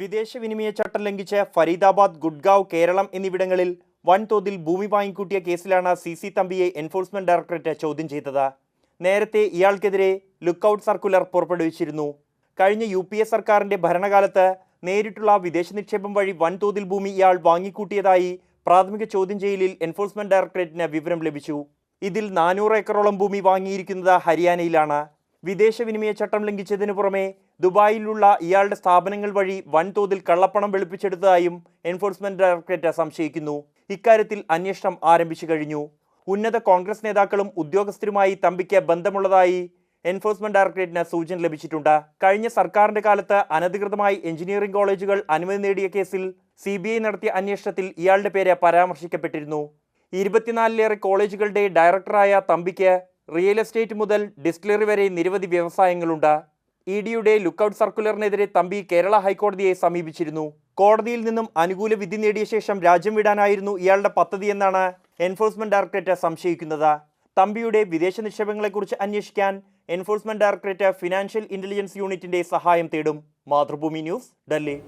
വിദേശ വിനിമയ ചട്ടം ലംഘിച്ച് ഫരീദാബാദ് ഗുഡ്ഗാവ് കേരളം എന്നിവിടങ്ങളിൽ വൻതോതിൽ ഭൂമി വാങ്ങിക്കൂട്ടിയ കേസിലാണ് സി സി തമ്പിയെ എൻഫോഴ്സ്മെന്റ് ഡയറക്ടറേറ്റ് ചോദ്യം ചെയ്തത്. നേരത്തെ ഇയാൾക്കെതിരെ ലുക്കൌട്ട് സർക്കുലർ പുറപ്പെടുവിച്ചിരുന്നു. കഴിഞ്ഞ യു പി എ സർക്കാരിന്റെ ഭരണകാലത്ത് നേരിട്ടുള്ള വിദേശ നിക്ഷേപം വഴി വൻതോതിൽ ഭൂമി ഇയാൾ വാങ്ങിക്കൂട്ടിയതായി പ്രാഥമിക ചോദ്യം ചെയ്യലിൽ എൻഫോഴ്സ്മെന്റ് ഡയറക്ടറേറ്റിന് വിവരം ലഭിച്ചു. ഇതിൽ നാനൂറ് ഏക്കറോളം ഭൂമി വാങ്ങിയിരിക്കുന്നത് ഹരിയാനയിലാണ്. വിദേശ വിനിമയ ചട്ടം ലംഘിച്ചതിനു പുറമെ ദുബായിലുള്ള ഇയാളുടെ സ്ഥാപനങ്ങൾ വഴി വൻതോതിൽ കള്ളപ്പണം വെളുപ്പിച്ചെടുത്തതായും എൻഫോഴ്സ്മെന്റ് ഡയറക്ടറേറ്റ് സംശയിക്കുന്നു. ഇക്കാര്യത്തിൽ അന്വേഷണം ആരംഭിച്ചു കഴിഞ്ഞു. ഉന്നത കോൺഗ്രസ് നേതാക്കളും ഉദ്യോഗസ്ഥരുമായി തമ്പിക്ക് ബന്ധമുള്ളതായി എൻഫോഴ്സ്മെന്റ് ഡയറക്ടറേറ്റിന് സൂചന ലഭിച്ചിട്ടുണ്ട്. കഴിഞ്ഞ സർക്കാരിന്റെ കാലത്ത് അനധികൃതമായി എഞ്ചിനീയറിംഗ് കോളേജുകൾ അനുമതി നേടിയ കേസിൽ സി ബി ഐ നടത്തിയ അന്വേഷണത്തിൽ ഇയാളുടെ പേര് പരാമർശിക്കപ്പെട്ടിരുന്നു. ഇരുപത്തിനാലിലേറെ കോളേജുകളുടെ ഡയറക്ടറായ തമ്പിക്ക് റിയൽ എസ്റ്റേറ്റ് മുതൽ ഡിസ്റ്റിലറി വരെ നിരവധി വ്യവസായങ്ങളുണ്ട്. ഇ ഡിയുടെ ലുക്കൌട്ട് സർക്കുലറിനെതിരെ തമ്പി കേരള ഹൈക്കോടതിയെ സമീപിച്ചിരുന്നു. കോടതിയിൽ നിന്നും അനുകൂല വിധി നേടിയ ശേഷം രാജ്യം വിടാനായിരുന്നു ഇയാളുടെ പദ്ധതിയെന്നാണ് എൻഫോഴ്സ്മെന്റ് ഡയറക്ടറേറ്റ് സംശയിക്കുന്നത്. തമ്പിയുടെ വിദേശ നിക്ഷേപങ്ങളെക്കുറിച്ച് അന്വേഷിക്കാൻ എൻഫോഴ്സ്മെന്റ് ഡയറക്ടറേറ്റ് ഫിനാൻഷ്യൽ ഇന്റലിജൻസ് യൂണിറ്റിന്റെ സഹായം തേടും. മാതൃഭൂമി ന്യൂസ് ഡൽഹി.